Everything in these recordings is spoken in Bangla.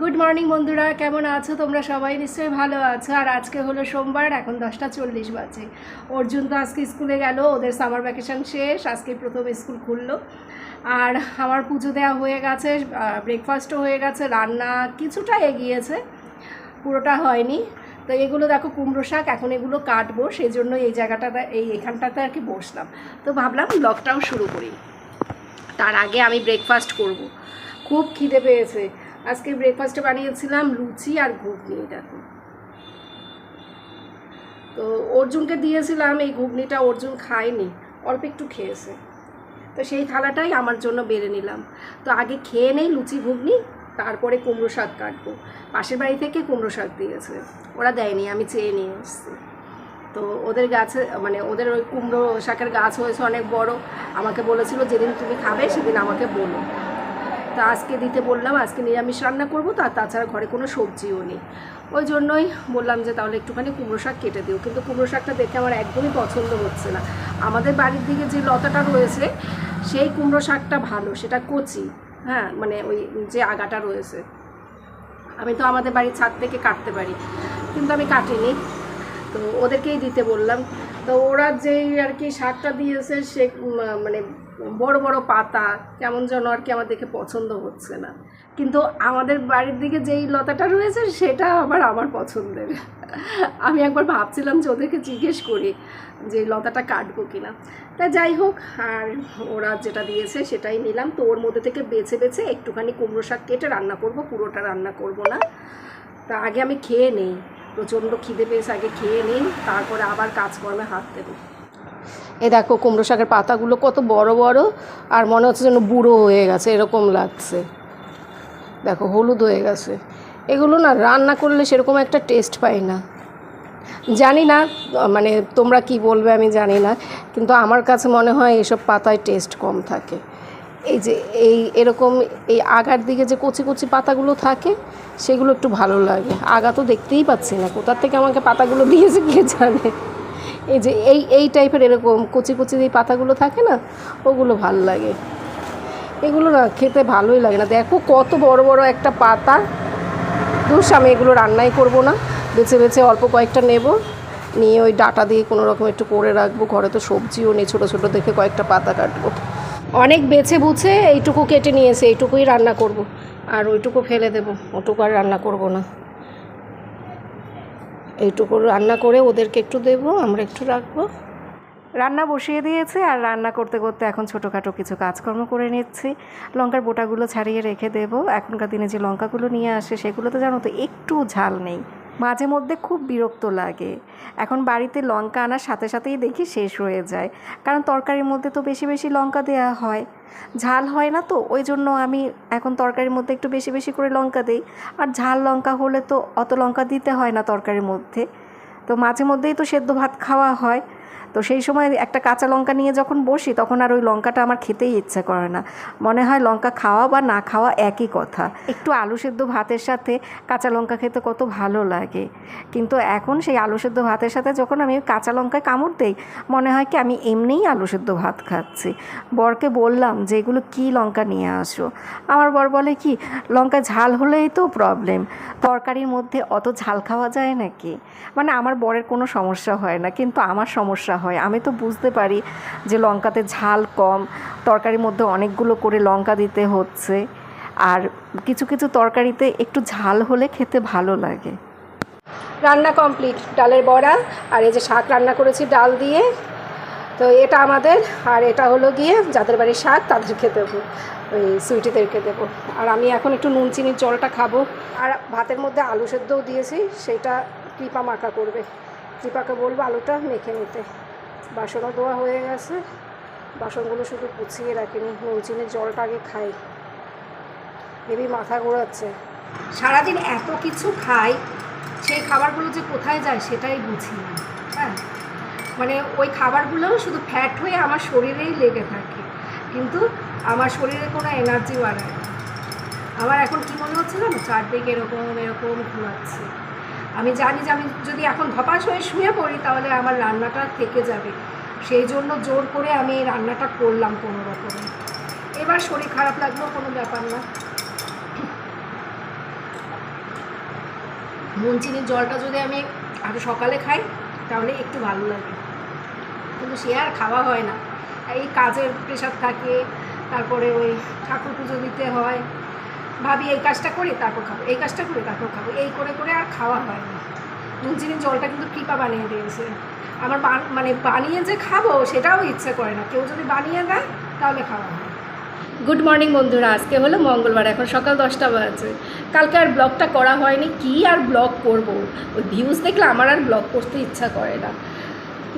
গুড মর্নিং বন্ধুরা। কেমন আছো তোমরা সবাই? নিশ্চয়ই ভালো আছো। আর আজকে হলো সোমবার, এখন দশটা চল্লিশ বাজে। অর্জুন তো আজকে স্কুলে গেল, ওদের সামার ভ্যাকেশন শেষ, আজকে প্রথম স্কুল খুললো। আর আমার পুজো দেওয়া হয়ে গেছে ব্রেকফাস্টও হয়ে গেছে, রান্না কিছুটা এগিয়েছে, পুরোটা হয়নি। তো এগুলো দেখো, কুমড়ো শাক, এখন এগুলো কাটবো সেই জন্য এই জায়গাটাতে এই এখানটাতে আর কি বসলাম। তো ভাবলাম ব্লগটাও শুরু করি। তার আগে আমি ব্রেকফাস্ট করব। খুব খিদে পেয়েছে। আজকে ব্রেকফাস্টে বানিয়েছিলাম লুচি আর ঘুগনি দেখো। তো অর্জুনকে দিয়েছিলাম, এই ঘুগনিটা অর্জুন খায়নি, অল্প একটু খেয়েছে। তো সেই থালাটাই আমার জন্য বেড়ে নিলাম। তো আগে খেয়ে নেই লুচি, ঘুগনি, তারপরে কুমড়ো শাক কাটবো। পাশের বাড়ি থেকে কুমড়ো শাক দিয়েছে, ওরা দেয়নি, আমি চেয়ে নিয়ে এসেছি। তো ওদের গাছে মানে ওদের ওই কুমড়ো শাকের গাছ হয়েছে অনেক বড়, আমাকে বলেছিল, যেদিন তুমি খাবে, সেদিন আমাকে বলো। তা আজকে দিতে বললাম, আজকে নিরামিষ রান্না করব, তো আর তাছাড়া ঘরে কোনো সবজিও নেই। ওই জন্যই বললাম যে তাহলে একটুখানি কুমড়ো শাক কেটে দিও, কিন্তু কুমড়ো শাকটা দেখে আমার একদমই পছন্দ হচ্ছে না। আমাদের বাড়ির দিকে যে লতাটা রয়েছে, সেই কুমড়ো শাকটা ভালো, সেটা কচি হ্যাঁ মানে ওই যে আগাটা রয়েছে। আমি তো আমাদের বাড়ির ছাদ থেকে কাটতে পারি, কিন্তু আমি কাটিনি। তো ওদেরকেই দিতে বললাম। তো ওরা যেই আর কি শাকটা দিয়েছে, সে মানে বড় বড় পাতা, কেমন যেন আর কি আমার দেখে পছন্দ হচ্ছে না। কিন্তু আমাদের বাড়ির দিকে যেই লতাটা রয়েছে, সেটা আবার আমার পছন্দের। আমি একবার ভাবছিলাম যে ওদেরকে জিজ্ঞেস করি যে লতাটা কাটবো কিনা। তা যাই হোক, আর ওরা যেটা দিয়েছে সেটাই নিলাম। তো ওর মধ্যে থেকে বেছে বেছে একটুখানি কুমড়ো শাক কেটে রান্না করব, পুরোটা রান্না করব না। তা আগে আমি খেয়ে নেই, প্রচণ্ড খিদে পেয়েছে, আগে খেয়ে নিই, তারপরে আবার কাজকর্মে হাত দেবো। এ দেখো কুমড়ো শাকের পাতাগুলো কত বড় বড়, আর মনে হচ্ছে যেন বুড়ো হয়ে গেছে, এরকম লাগছে। দেখো, হলুদ হয়ে গেছে। এগুলো না রান্না করলে সেরকম একটা টেস্ট পাই না। জানি না মানে তোমরা কি বলবে আমি জানি না, কিন্তু আমার কাছে মনে হয় এসব পাতায় টেস্ট কম থাকে। এই যে, এই এরকম, এই আগার দিকে যে কচি কচি পাতাগুলো থাকে, সেগুলো একটু ভালো লাগে। আগা তো দেখতেই পাচ্ছি না, কোথার থেকে আমাকে পাতাগুলো দিয়েছে কে জানে? এই যে এই এই টাইপের এরকম কচি কচি যে পাতাগুলো থাকে না, ওগুলো ভালো লাগে। এগুলো না খেতে ভালোই লাগে না। দেখো কত বড় বড় একটা পাতা। দোষ, আমি এগুলো রান্নাই করব না। বেছে বেছে অল্প কয়েকটা নেব। নিয়ে ওই ডাটা দিয়ে কোনো রকম একটু করে রাখব। ঘরে তো সবজিও নেই, ছোটো ছোটো দেখে কয়েকটা পাতা কাটবো। অনেক বেছে বুছে এইটুকু কেটে নিয়েছে এইটুকুই রান্না করব। আর ওইটুকু ফেলে দেবো। ওটুকু আর রান্না করব না। এইটুকু রান্না করে ওদেরকে একটু দেবো, আমরা একটু রাখব। রান্না বসিয়ে দিয়েছে আর রান্না করতে করতে এখন ছোটোখাটো কিছু কাজকর্ম করে নিচ্ছি। লঙ্কার বোটাগুলো ছাড়িয়ে রেখে দেব। এখনকার দিনে যে লঙ্কাগুলো নিয়ে আসে সেগুলো তো জানো তো একটু ঝাল নেই। মাঝে মধ্যে খুব বিরক্ত লাগে। এখন বাড়িতে লঙ্কা আনার সাথে সাথেই দেখি শেষ হয়ে যায়। কারণ তরকারির মধ্যে তো বেশি বেশি লঙ্কা দেওয়া হয়। ঝাল হয় না তো, ওই জন্য আমি এখন তরকারির মধ্যে একটু বেশি বেশি করে লঙ্কা দিই। আর ঝাল লঙ্কা হলে তো অত লঙ্কা দিতে হয় না তরকারির মধ্যে। তো মাঝে মধ্যেই তো সেদ্ধ ভাত খাওয়া হয়। তো সেই সময় একটা কাঁচা লঙ্কা নিয়ে যখন বসি, তখন আর ওই লঙ্কাটা আমার খেতেই ইচ্ছা করে না। মনে হয় লঙ্কা খাওয়া বা না খাওয়া একই কথা। একটু আলু সেদ্ধ ভাতের সাথে কাঁচা লঙ্কা খেতে কত ভালো লাগে। কিন্তু এখন সেই আলু সেদ্ধ ভাতের সাথে যখন আমি কাঁচা লঙ্কায় কামড় দেই, মনে হয় কি আমি এমনিই আলু সেদ্ধ ভাত খাচ্ছি। বরকে বললাম যে, এগুলো কী লঙ্কা নিয়ে আসো? আমার বর বলে কি লঙ্কা ঝাল হলেই তো প্রবলেম তরকারির মধ্যে অত ঝাল খাওয়া যায় নাকি? মানে আমার বরের কোনো সমস্যা হয় না, কিন্তু আমার সমস্যা হয় আমি তো বুঝতে পারি যে লঙ্কাতে ঝাল কম, তরকারির মধ্যে অনেকগুলো করে লঙ্কা দিতে হচ্ছে। আর কিছু কিছু তরকারিতে একটু ঝাল হলে খেতে ভালো লাগে। রান্না কমপ্লিট। ডালের বড়া আর এই যে শাক রান্না করেছি ডাল দিয়ে। তো এটা আমাদের আর এটা হলো গিয়ে যাদের বাড়ির শাক তাদেরকে দেবো। ওই সুইটিদেরকে দেবো। আর আমি এখন একটু নুন, চিনির জলটা খাব। আর ভাতের মধ্যে আলু সেদ্ধও দিয়েছি সেটা কৃপা মাখা করবে। কৃপাকে বলব আলুটা মেখে নিতে। বাসনও ধোয়া হয়ে গেছে। বাসনগুলো শুধু গুছিয়ে রাখিনি নুন চিনির জলটা আগে খাই। হেবি মাথা ঘোরাচ্ছে। সারাদিন এত কিছু খাই, সেই খাবারগুলো যে কোথায় যায় সেটাই বুঝি না। হ্যাঁ? মানে ওই খাবারগুলো শুধু ফ্যাট হয়ে আমার শরীরেই লেগে থাকে। কিন্তু আমার শরীরে কোনো এনার্জি বাড়ায় না। আমার এখন কী মনে হচ্ছে জানো? চারদিকে এরকম এরকম ঘুরাচ্ছে আমি জানি যে আমি যদি এখন ধপাস হয়ে শুয়ে পড়ি, তাহলে আমার রান্নাটা থেকে যাবে। সেই জন্য জোর করে আমি এই রান্নাটা করলাম কোনো রকমে। এবার শরীর খারাপ লাগলেও কোনো ব্যাপার না। নুন চিনির জলটা যদি আমি আরও সকালে খাই, তাহলে একটু ভালো লাগে। কিন্তু সে আর খাওয়া হয় না। এই কাজের প্রেশার থাকে, তারপরে ওই ঠাকুর পুজো দিতে হয়। ভাবি, এই কাজটা করি তারপর খাব, এই কাজটা করি তারপর খাব। এই করে করে আর খাওয়া হয় না। নুন চিনির জলটা কিন্তু কৃপা বানিয়ে দিয়েছে। আমার মানে বানিয়ে যে খাব সেটাও ইচ্ছে করে না। কেউ যদি বানিয়ে দেয়, তাহলে খাওয়া হয়। গুড মর্নিং বন্ধুরা, আজকে হলো মঙ্গলবার, এখন সকাল দশটা বাজে। কালকে আর ব্লগটা করা হয়নি, কি আর ব্লগ করব? ওই ভিউজ দেখলে আমার আর ব্লগ করতে ইচ্ছা করে না।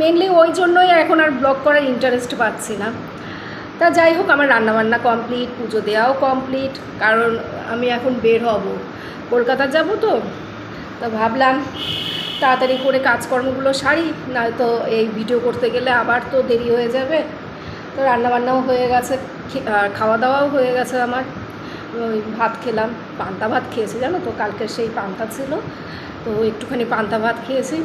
মেনলি ওই জন্যই এখন আর ব্লগ করার ইন্টারেস্ট পাচ্ছি না। তা যাই হোক, আমার রান্নাবান্না কমপ্লিট পুজো দেওয়াও কমপ্লিট কারণ আমি এখন বের হব। কলকাতা যাব তো তো ভাবলাম তাড়াতাড়ি করে কাজকর্মগুলো সারি, নয়তো এই ভিডিও করতে গেলে আবার তো দেরি হয়ে যাবে। তো রান্নাবান্নাও হয়ে গেছে খাওয়া দাওয়াও হয়ে গেছে আমার। ওই ভাত খেলাম, পান্তা ভাত খেয়েছি, জানো তো কালকে সেই পান্তা ছিল। তো একটুখানি পান্তা ভাত খেয়েছি।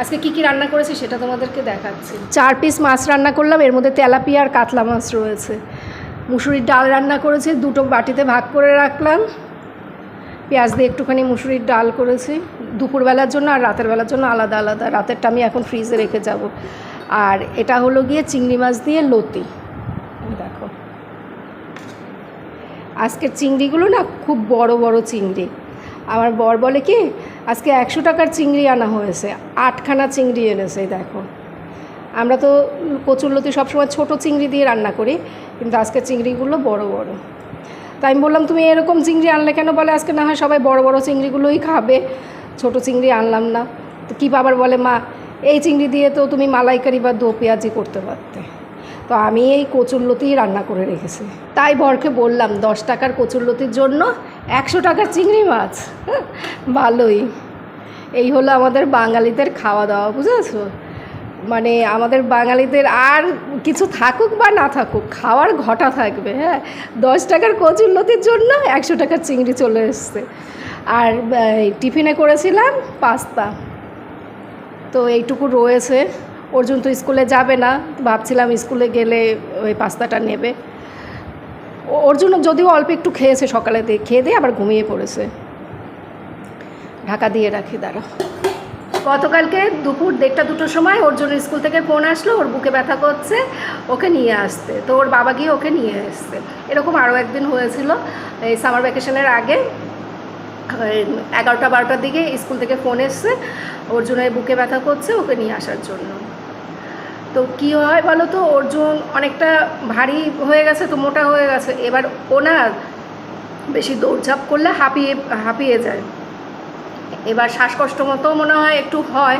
আজকে কি কি রান্না করেছি সেটা তোমাদেরকে দেখাচ্ছি। চার পিস মাছ রান্না করলাম, এর মধ্যে তেলাপিয়া আর কাতলা মাছ রয়েছে। মুসুরির ডাল রান্না করেছি, দুটো বাটিতে ভাগ করে রাখলাম। পেঁয়াজ দিয়ে একটুখানি মুসুরির ডাল করেছি। দুপুরবেলার জন্য আর রাতের বেলার জন্য আলাদা আলাদা। রাতেরটা আমি এখন ফ্রিজে রেখে যাব। আর এটা হলো গিয়ে চিংড়ি মাছ দিয়ে লতি। দেখো। আজকের চিংড়িগুলো না খুব বড় বড় চিংড়ি। আমার বর বলে কি, আজকে একশো টাকার চিংড়ি আনা হয়েছে, আটখানা চিংড়ি এনেছে দেখো। আমরা তো কচুরলতি সবসময় ছোট চিংড়ি দিয়ে রান্না করি, কিন্তু আজকে চিংড়িগুলো বড় বড়। তাই আমি বললাম, তুমি এরকম চিংড়ি আনলে কেন? বলে, আজকে না হয় সবাই বড় বড় চিংড়িগুলোই খাবে, ছোট চিংড়ি আনলাম না। তো কী বাবার বলে, মা, এই চিংড়ি দিয়ে তো তুমি মালাইকারি বা দো পেঁয়াজি করতে পারতে। তো আমি এই কচুরলতিই রান্না করে রেখেছি। তাই বরকে বললাম, দশ টাকার কচুরলতির জন্য একশো টাকার চিংড়ি মাছ। ভালোই। এই হলো আমাদের বাঙালিদের খাওয়া দাওয়া বুঝেছ? মানে আমাদের বাঙালিদের আর কিছু থাকুক বা না থাকুক, খাওয়ার ঘটা থাকবে হ্যাঁ? দশ টাকার কচুরলতির জন্য একশো টাকার চিংড়ি চলে এসছে। আর টিফিনে করেছিলাম পাস্তা। তো এইটুকু রয়েছে। অর্জুন তো স্কুলে যাবে না, ভাবছিলাম স্কুলে গেলে ওই পাস্তাটা নেবে। অর্জুন যদিও অল্প একটু খেয়েছে সকালে দিয়ে, খেয়ে দিয়ে আবার ঘুমিয়ে পড়েছে। ঢাকা দিয়ে রাখি দাঁড়া গতকালকে দুপুর দেড়টা দুটোর সময় অর্জুন স্কুল থেকে ফোন আসলো, ওর বুকে ব্যথা করছে, ওকে নিয়ে আসতে। তো ওর বাবা গিয়ে ওকে নিয়ে এসছে। এরকম আরও একদিন হয়েছিল, এই সামার ভ্যাকেশনের আগে। এগারোটা বারোটার দিকে স্কুল থেকে ফোন এসছে অর্জুনের বুকে ব্যথা করছে ওকে নিয়ে আসার জন্য। তো কী হয় বলো তো? অর্জুন অনেকটা ভারী হয়ে গেছে তো মোটা হয়ে গেছে। এবার ও না বেশি দৌড়ঝাঁপ করলে হাঁপিয়ে হাঁপিয়ে যায়। এবার শ্বাসকষ্ট মতো মনে হয় একটু হয়।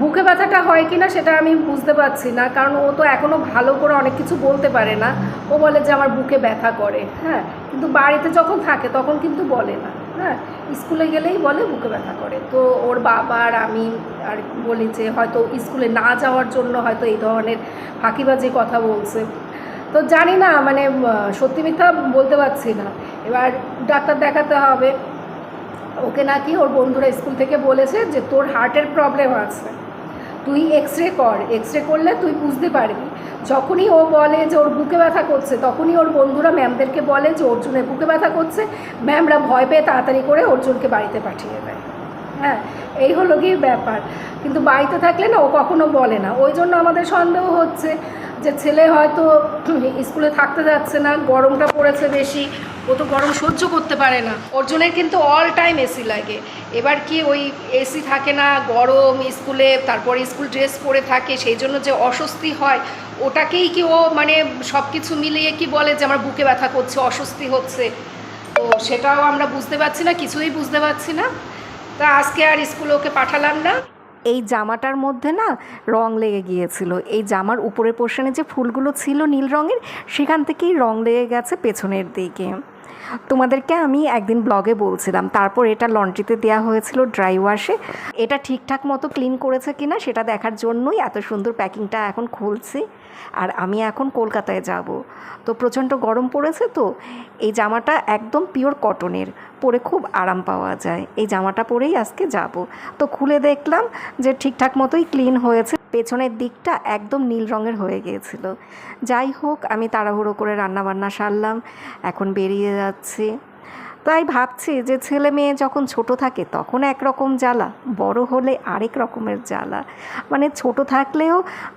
বুকে ব্যথাটা হয় কি না সেটা আমি বুঝতে পারছি না, কারণ ও তো এখনও ভালো করে অনেক কিছু বলতে পারে না। ও বলে যে আমার বুকে ব্যথা করে হ্যাঁ? কিন্তু বাড়িতে যখন থাকে তখন কিন্তু বলে না। হ্যাঁ স্কুলে গেলেই বলে বুকে ব্যথা করে। তো ওর বাবা আর আমি আর বলি যে হয়তো স্কুলে না যাওয়ার জন্য হয়তো এই ধরনের ফাঁকিবাজি কথা বলছে। তো জানি না মানে সত্যি মিথ্যা বলতে পারছি না। এবার ডাক্তার দেখাতে হবে। ওকে নাকি ওর বন্ধুরা স্কুল থেকে বলেছে যে তোর হার্টের প্রবলেম আছে। তুই এক্স রে কর। এক্স রে করলে তুই বুঝতে পারবি। যখনই ও বলে যে ওর বুকে ব্যথা করছে, তখনই ওর বন্ধুরা ম্যামদেরকে বলে যে অর্জুনের বুকে ব্যথা করছে। ম্যামরা ভয় পেয়ে তাড়াতাড়ি করে অর্জুনকে বাড়িতে পাঠিয়ে দেয়। হ্যাঁ এই হলো গিয়ে ব্যাপার। কিন্তু বাড়িতে থাকলে না ও কখনো বলে না। ওই জন্য আমাদের সন্দেহ হচ্ছে যে ছেলে হয়তো স্কুলে থাকতে যাচ্ছে না, গরমটা পড়েছে বেশি, ও তো গরম সহ্য করতে পারে না। ওর অর্জুনের কিন্তু অল টাইম এসি লাগে। এবার কি ওই এসি থাকে না, গরম, স্কুলে, তারপর স্কুল ড্রেস পরে থাকে, সেই জন্য যে অস্বস্তি হয়, ওটাকেই কি ও মানে সব কিছু মিলিয়ে কি বলে যে আমার বুকে ব্যথা করছে, অস্বস্তি হচ্ছে? তো সেটাও আমরা বুঝতে পারছি না, কিছুই বুঝতে পারছি না। তা আজকে আর স্কুলে ওকে পাঠালাম না। এই জামাটার মধ্যে না রং লেগে গিয়েছিল। এই জামার উপরে পোর্শনে যে ফুলগুলো ছিল নীল রঙের, সেখান থেকেই রং লেগে গেছে পেছনের দিকে। তোমাদেরকে আমি একদিন ব্লগে বলছিলাম। তারপর এটা লন্ড্রিতে দেওয়া হয়েছিল ড্রাই ওয়াশে এটা ঠিকঠাক মতো ক্লিন করেছে কিনা সেটা দেখার জন্যই এত সুন্দর প্যাকিংটা এখন খুলছি। আর আমি এখন কলকাতায় যাব। তো প্রচণ্ড গরম পড়েছে তো, এই জামাটা একদম পিওর কটনের পরে খুব আরাম পাওয়া যায়। এই জামাটা পরেই আজকে যাব। তো খুলে দেখলাম যে ঠিকঠাক মতোই ক্লিন হয়েছে। পেছনের দিকটা একদম নীল রঙের হয়ে গিয়েছিল। যাই হোক, আমি তাড়াহুড়ো করে রান্নাবান্না সারলাম, এখন বেরিয়ে যাচ্ছি। তাই ভাবছি যে ছেলে মেয়ে যখন ছোট থাকে তখন একরকম জ্বালা, বড় হলে আরেক রকমের জ্বালা। মানে ছোট থাকলেও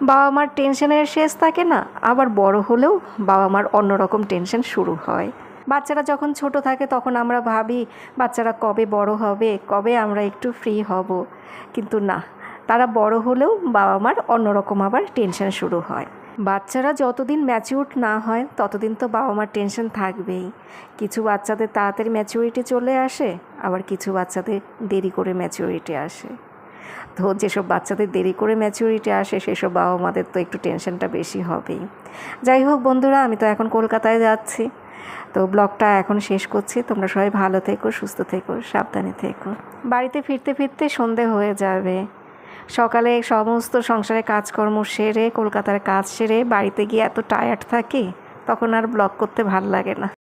বাবা মার টেনশনের শেষ থাকে না, আবার বড় হলেও বাবা মার অন্যরকম টেনশন শুরু হয়। বাচ্চারা যখন ছোট থাকে তখন আমরা ভাবি, বাচ্চারা কবে বড় হবে, কবে আমরা একটু ফ্রি হব? কিন্তু না তারা বড় হলেও বাবা মার অন্যরকম আবার টেনশন শুরু হয়। বাচ্চারা যতদিন ম্যাচিউর না হয়, ততদিন তো বাবা মার টেনশন থাকবেই। কিছু বাচ্চাদের তাড়াতাড়ি ম্যাচিউরিটি চলে আসে, আবার কিছু বাচ্চাদের দেরি করে ম্যাচিউরিটি আসে। তো যেসব বাচ্চাদের দেরি করে ম্যাচিউরিটি আসে, সেসব বাবা মাদের তো একটু টেনশনটা বেশি হবেই। যাই হোক বন্ধুরা, আমি তো এখন কলকাতায় যাচ্ছি। তো ব্লগটা এখন শেষ করছি। তোমরা সবাই ভালো থেকো, সুস্থ থেকো, সাবধানে থেকো। বাড়িতে ফিরতে ফিরতে সন্ধে হয়ে যাবে। সকালে সমস্ত সংসারে কাজকর্ম সেরে, কলকাতার কাজ সেরে, বাড়িতে গিয়ে এত টায়ার্ড থাকি, তখন আর ব্লগ করতে ভালো লাগে না।